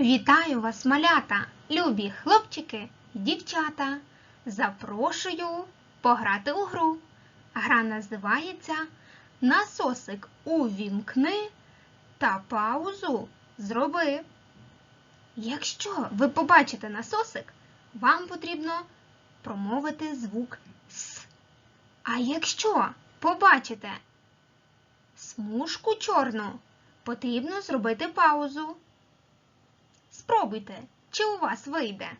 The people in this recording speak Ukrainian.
Вітаю вас, малята, любі хлопчики і дівчата. Запрошую пограти у гру. Гра називається Насосик увімкни та паузу зроби. Якщо ви побачите насосик, вам потрібно промовити звук С. А якщо побачите смужку чорну, потрібно зробити паузу. Спробуйте, чи у вас вийде.